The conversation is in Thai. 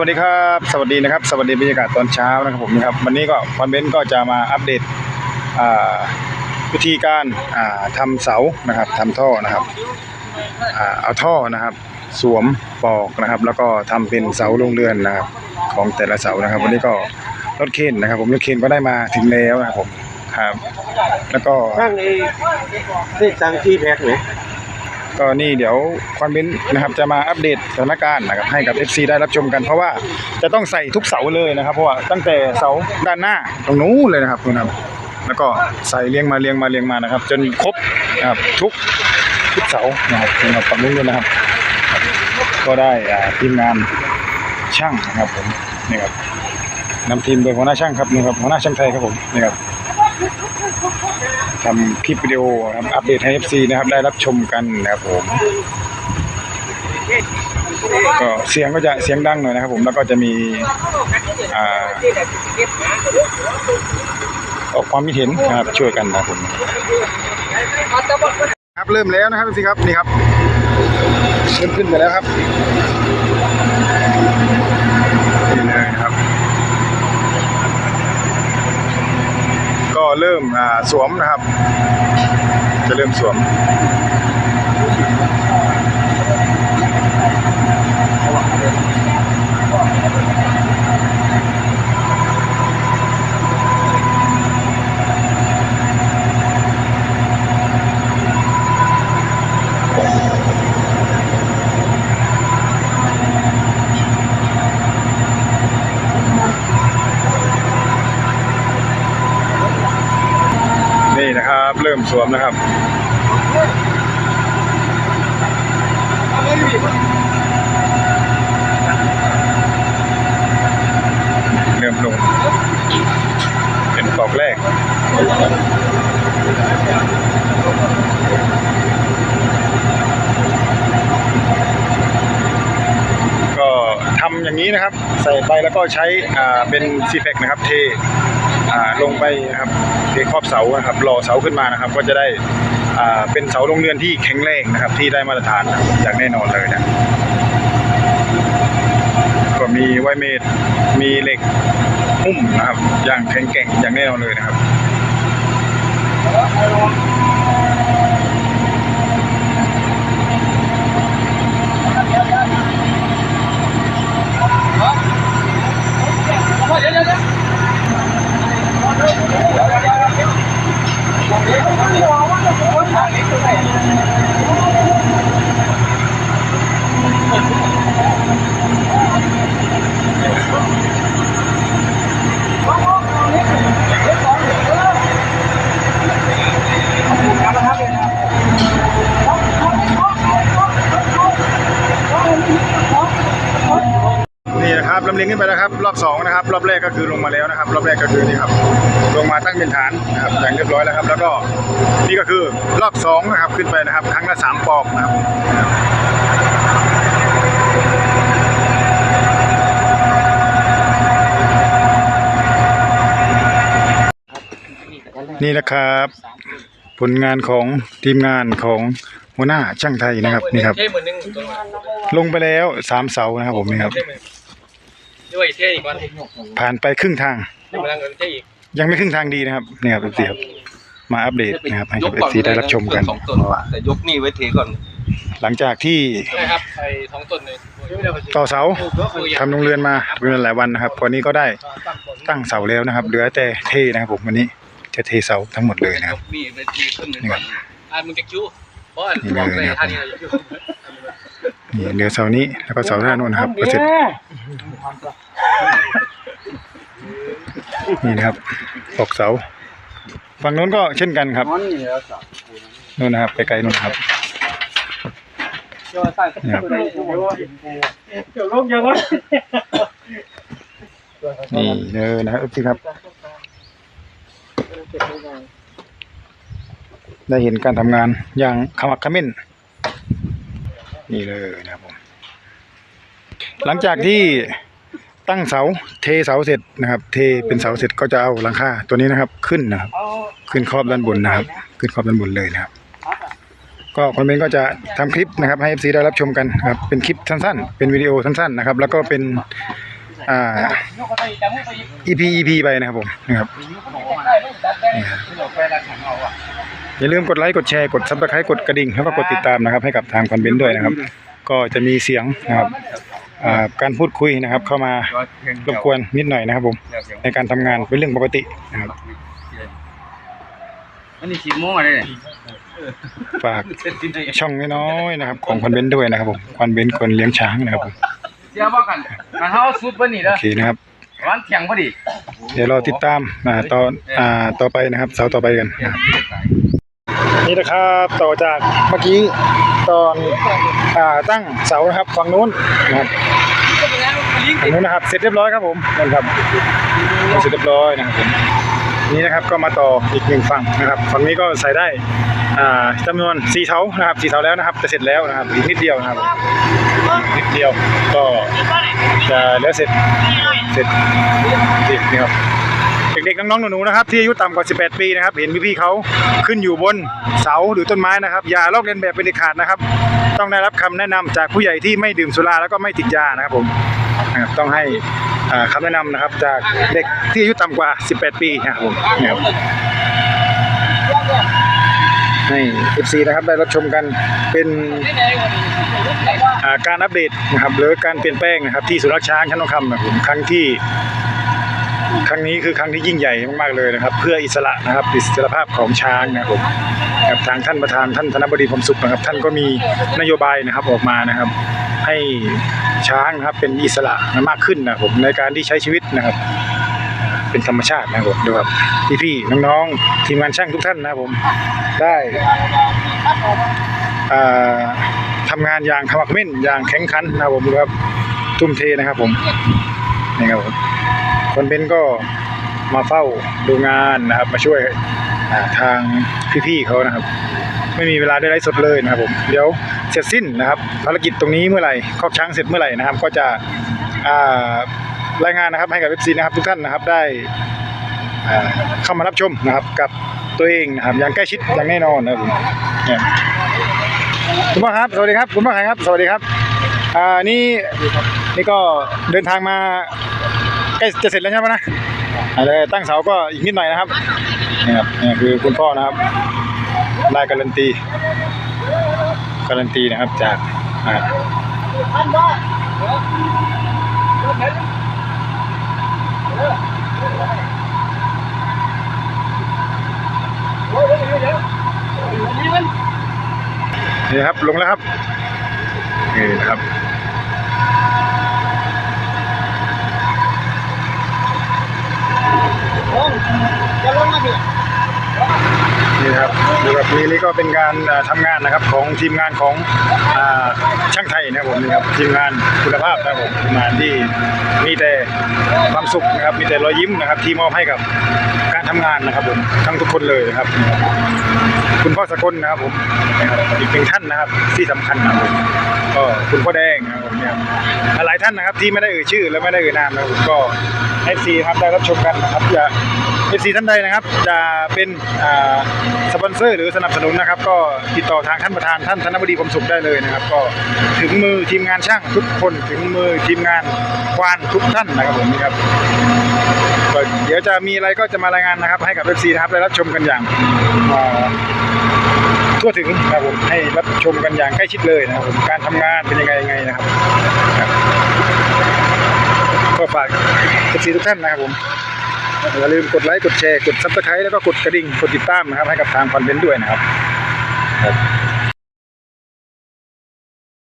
วัสดีครับ สวัสดีนะครับ สวัสดีบรรยากาศตอนเช้านะครับผมนะครับ วันนี้ก็คอนเบนต์ก็จะมาอัปเดตวิธีการาทำเสานะครับทำท่อนะครับอเอาท่อนะครับ สวมปอกนะครับ แล้วก็ทำเป็นเสาโรงเรือนนะครับของแต่ละเสานะครับ วันนี้ก็รถเข็นนะครับ ผมรถเข็นก็ได้มาถึงแล้วนะครับผมครับ แล้วก็ข้างในนี่ตังที่แพ็คไหม ก็นี่เดี๋ยวควอนเบนนะครับจะมาอัปเดตสถานการณ์นะครับให้กับ FC ได้รับชมกัน เพราะว่าจะต้องใส่ทุกเสาเลยนะครับ เพราะว่าตั้งแต่เสาด้านหน้าตรงนู้นเลยนะครับนู่นครับแล้วก็ใส่เรียงมาเรียงมาเรียงมานะครับ จนครบนะครับทุกทุกเสานะครับสำหรับฝั่งนู้นด้วยนะครับ ก็ได้ทีมงานช่างนะครับผมนี่ครับนำทีมโดยหัวหน้าช่างครับนี่ครับหัวหน้าช่างไทยครับผมนี่ครับ ทำคลิปวิดีโอนะครับอัปเดตให้ FC นะครับได้รับชมกันนะครับผม ก็เสียงก็จะเสียงดังหน่อยนะครับผมแล้วก็จะมีอ่าออกความคิดเห็นนะครับช่วยกันนะครับผมครับเริ่มแล้วนะครับสิครับนี่ครับเริ่มขึ้นไปแล้วครับนี่เลยนะครับ เริ่มสวมนะครับ จะเริ่มสวม นี่นะครับ เริ่ม สวมนะครับเริ่มลง เป็นปอกแรกก็ทำอย่างนี้นะครับ ใส่ไปแล้วก็ใช้เป็นซีเฟกนะครับ เท อ่าลงไปนะครับเทครอบเสานะครับรอเสาขึ้นมานะครับ ก็จะได้อ่าเป็นเสาโรงเรือนที่แข็งแรงนะครับ ที่ได้มาตรฐานอย่างแน่นอนเลยนะก็มีไวเมดมีเหล็กหุ้มนะครับอย่างแข็งแกร่งอย่างแน่นอนเลยนะครับนี่นะครับลำเลียงขึ้นไปแล้วครับ รอบสองนะครับ รอบแรกก็คือลงมาแล้วนะครับ รอบแรกก็คือนี่ครับ ลงมาตั้งเป็นฐานนะครับอย่างเรียบร้อยแล้วครับ แล้วก็นี่ก็คือรอบสองนะครับขึ้นไปนะครับ ครั้งละสามปอกนะครับนี่นะครับ ผลงานของทีมงานของหัวหน้าช่างไทยนะครับนี่ครับเท่เหมือนหนึงตัวมาลงไปแล้วสามเสานะครับผมนี่ครับเท่เหมือน ด้วยเท่อีกวันผ่านไปครึ่งทาง ยังไม่นั่งกันเท่อีกยังไม่ครึ่งทางดีนะครับนี่ครับเอฟซีครับมาอัปเดตนะครับให้กับเอฟซีได้รับชมกันสองต้นแต่ยกนี่ไว้เทก่อน หลังจากที่ใช่ครับไอ้ท้องต้นเลยต่อเสาทำโรงเรือนมาเป็นหลายวันนะครับวันนี้ก็ได้ตั้งเสาแล้วนะครับ เหลือแต่เทนะครับผมวันนี้จะเทเสาทั้งหมดเลยนะครับนี่ไว้เทขึ้นหนึ่งนี่ครับอ่านมึงจะคิ้วเพราะอันบอกเลยท่านี้เลยคิ้ว นี่เหลือเสานี้แล้วก็เสาหน้าโน่นนะครับก็เสร็จนี่นะครับตอกเสา ฝั่งโน้นก็เช่นกันครับนู่นนะครับไกลๆนู่นนะครับนี่ครับเดี๋ยวลงยังวะนี่เลยนะครับพี่ครับ ได้เห็นการทำงานอย่างขมักเขม้น นี่เลยนะครับผมหลังจากที่ตั้งเสาเทเสาเสร็จนะครับ เทเป็นเสาเสร็จก็จะเอาหลังคาตัวนี้นะครับ ขึ้นนะครับ ขึ้นครอบด้านบนนะครับ ขึ้นครอบด้านบนเลยนะครับ ก็คอนเมนต์ก็จะทำคลิปนะครับ ให้ FC ได้รับชมกันครับเป็นคลิปสั้นๆ เป็นวิดีโอสั้นๆนะครับ แล้วก็เป็นอ่า EP EP ไปนะครับผมนะครับ อย่าลืมกดไลค์กดแชร์กดซับสไครต์กดกระดิ่งแล้วก็กดติดตามนะครับ ให้กับทางคอนเบนต์ด้วยนะครับ ก็จะมีเสียงนะครับอ่าการพูดคุยนะครับ เข้ามารบกวนนิดหน่อยนะครับ ผม ในการทำงานเป็นเรื่องปกตินะครับ อันนี้สิบโมงอะไรเนี่ยฝากช่องน้อยๆนะครับ ของคอนเบนต์ด้วยนะครับผมคอนเบนต์คนเลี้ยงช้างนะครับผมเดี๋ยวบอกกันมันเฮาสุดบ่นี่โอเด้อเคนะครับ วันเที่ยงพอดี เดี๋ยวเราติดตามอ่าตอนอ่าต่อไปนะครับ เสาร์ต่อไปกันนะครับ นี่นะครับต่อจากเมื่อกี้ตอนอ่าตั้งเสานะครับฝั่งนู้นนะครับฝั่งนู้นนะครับ เสร็จเรียบร้อยครับผมนั่นครับเสร็จเรียบร้อยนะครับผมนี่นะครับก็มาต่ออีกหนึ่งฝั่งนะครับฝั่งนี้ก็ใส่ได้อ่าจำนวนสี่เสานะครับสี่เสาแล้วนะครับจะเสร็จแล้วนะครับอีกนิดเดียวนะครับนิดเดียวก็จะแล้วเสร็จเสร็จนี่ครับเด็กๆน้องๆหนูๆนะครับที่อายุต่ำกว่า 18 ปีนะครับ เห็นพี่ๆเขาขึ้นอยู่บนเสาหรือต้นไม้นะครับ อย่าลอกเลียนแบบเป็นเด็ดขาดนะครับ ต้องได้รับคำแนะนำจากผู้ใหญ่ที่ไม่ดื่มสุราแล้วก็ไม่ติดยานะครับผมนะครับต้องให้อ่าคำแนะนำนะครับจากเด็กที่อายุต่ำกว่า 18 ปีนะครับผมนะครับให้ FC นะครับได้รับชมกันเป็น อ่าการอัปเดตนะครับหรือการเปลี่ยนแปลงนะครับที่สุรักษ์ช้างชั้นทองคำนะครับผมครั้งที่ ครั้งนี้คือครั้งที่ยิ่งใหญ่มากๆเลยนะครับ เพื่ออิสระนะครับอิสรภาพของช้างนะครับผมกับทางท่านประธานท่านธนบดีพรมสุขนะครับ ท่านก็มีนโยบายนะครับออกมานะครับ ให้ช้างนะครับเป็นอิสระมากขึ้นนะครับในการที่ใช้ชีวิตนะครับ เป็นธรรมชาตินะครับดูครับพี่ๆน้องๆทีมงานช่างทุกท่านนะครับผมได้อ่าทำงานอย่างขมักเม่นอย่างแข็งขันนะครับผมดูครับทุ่มเทนะครับผมนี่ครับผม คนเป็นก็มาเฝ้าดูงานนะครับ มาช่วยทางพี่ๆเขานะครับ ไม่มีเวลาได้ไลฟ์สดเลยนะครับผมเดี๋ยวเสร็จสิ้นนะครับภารกิจตรงนี้เมื่อไหร่คอกช้างเสร็จเมื่อไหร่นะครับ ก็จะรายงานนะครับให้กับเอฟซีนะครับ ทุกท่านนะครับได้เข้ามารับชมนะครับกับตัวเองนะครับอย่างใกล้ชิดอย่างแน่นอนนะครับผมเนี่ยคุณพ่อครับสวัสดีครับคุณพ่อครับ สวัสดีครับอ่านี่นี่ก็เดินทางมา ใกล้จะเสร็จแล้วใช่ไหมนะอะไรตั้งเสาก็อีกนิดหน่อยนะครับนี่ครับนี่คือคุณพ่อนะครับได้การันตีการันตีนะครับจากอ่านี่ครับลงแล้วครับนี่นะครับ นี่นะครับดูแบบนี้นี่ก็เป็นการอ่าทำงานนะครับของทีมงานของอช่างไทยนะครับผมนี่ครับทีมงานคุณภาพนะครับผมทีมงานที่มีแต่ความสุขนะครับมีแต่รอยยิ้มนะครับ ที่มอบให้กับการทำงานนะครับผมทั้งทุกคนเลยนะครับ คุณพ่อสกลนะครับผมนะครับอีกหนึ่งท่านนะครับที่สำคัญนะครับผมก็คุณพ่อแดงนะครับผมเนี่ยหลายท่านนะครับที่ไม่ได้เอ่ยชื่อและไม่ได้เอ่ยนามนะครับผมก็เอฟซีครับได้รับชมกันนะครับจะ เอฟซีท่านใดนะครับ จะเป็นสปอนเซอร์หรือสนับสนุนนะครับ ก็ติดต่อทางท่านประธานท่านธนบดีผมสุขได้เลยนะครับ ก็ถึงมือทีมงานช่างทุกคนถึงมือทีมงานควานทุกท่านนะครับผมนี่ครับเดี๋ยวจะมีอะไรก็จะมารายงานนะครับ ให้กับ FC นะครับได้รับชมกันอย่างทั่วถึงนะครับผมให้รับชมกันอย่างใกล้ชิดเลยนะครับผมการทำงานเป็นยังไงยังไงนะครับครับก็ฝาก FC ทุกท่านนะครับผม อย่าลืมกดไลค์กดแชร์กดซับสไครต์แล้วก็กดกระดิ่งกดติดตามนะครับให้กับทางคอนเทนต์ด้วยนะครับครับ